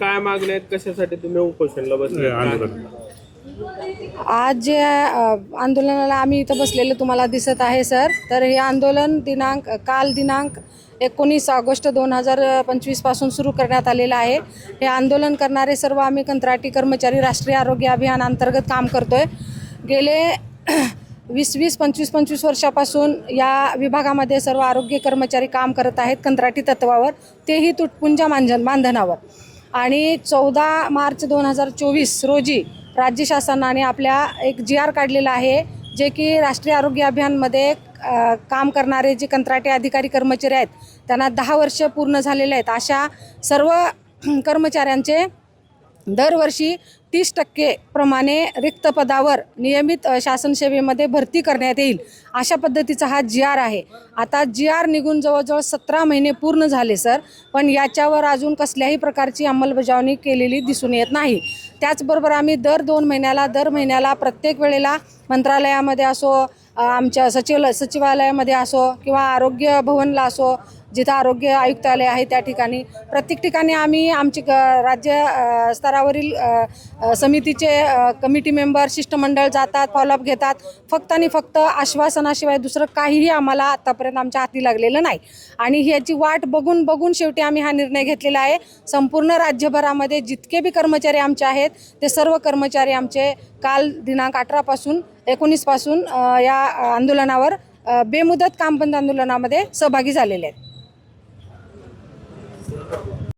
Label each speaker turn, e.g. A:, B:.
A: काय मागण्या आहेत कशासाठी तुम्ही उपोषणला बसले?
B: आज जे अ, आंदोलनाला आम्ही इथं बसलेलं तुम्हाला दिसत आहे सर. तर हे आंदोलन दिनांक काल दिनांक एकोणीस ऑगस्ट दोन हजार पंचवीसपासून सुरू करण्यात आलेलं आहे. हे आंदोलन करणारे सर्व आम्ही कंत्राटी कर्मचारी राष्ट्रीय आरोग्य अभियान अंतर्गत काम करतोय. गेले वीस वीस पंचवीस पंचवीस वर्षापासून या विभागामध्ये सर्व आरोग्य कर्मचारी काम करत आहेत कंत्राटी तत्वावर. तेही तुटपुंजा मानधन मानधनावर. आणि चौदा मार्च दोन हजार चोवीस रोजी राज्य शासनाने आपल्या एक जी आर काढलेला आहे जे की राष्ट्रीय आरोग्य अभियानमध्ये काम करणारे जे कंत्राटी अधिकारी कर्मचारी आहेत त्यांना दहा वर्ष पूर्ण झालेले आहेत. अशा सर्व कर्मचाऱ्यांचे दरवर्षी तीस टक्के प्रमाणे रिक्त पदावर नियमित शासनसेवेमध्ये भरती करण्यात येईल अशा पद्धतीचा हा जी आर आहे. आता जी आर निघून जवळजवळ सतरा महिने पूर्ण झाले सर पण याच्यावर अजून कसल्याही प्रकारची अंमलबजावणी केलेली दिसून येत नाही. त्याचबरोबर आम्ही दर दोन महिन्याला दर महिन्याला प्रत्येक वेळेला मंत्रालयामध्ये असो आमच्या सचिव सचिवालयामध्ये असो किंवा आरोग्य भवनला असो जिथं आरोग्य आयुक्तालय आहे त्या ठिकाणी. प्रत्येक ठिकाणी आम्ही आमची ग राज्य स्तरावरील समितीचे कमिटी मेंबर शिष्टमंडळ जातात फॉलोअप घेतात. फक्त आणि फक्त आश्वासनाशिवाय दुसरं काहीही आम्हाला आत्तापर्यंत आमच्या हाती लागलेलं नाही. आणि ह्याची वाट बघून बघून शेवटी आम्ही हा निर्णय घेतलेला आहे. संपूर्ण राज्यभरामध्ये जितके बी कर्मचारी आमचे आहेत ते सर्व कर्मचारी आमचे काल दिनांक अठरापासून एकोणीसपासून या आंदोलनावर बेमुदत काम बंद आंदोलनामध्ये सहभागी झालेले आहेत. করতে হবে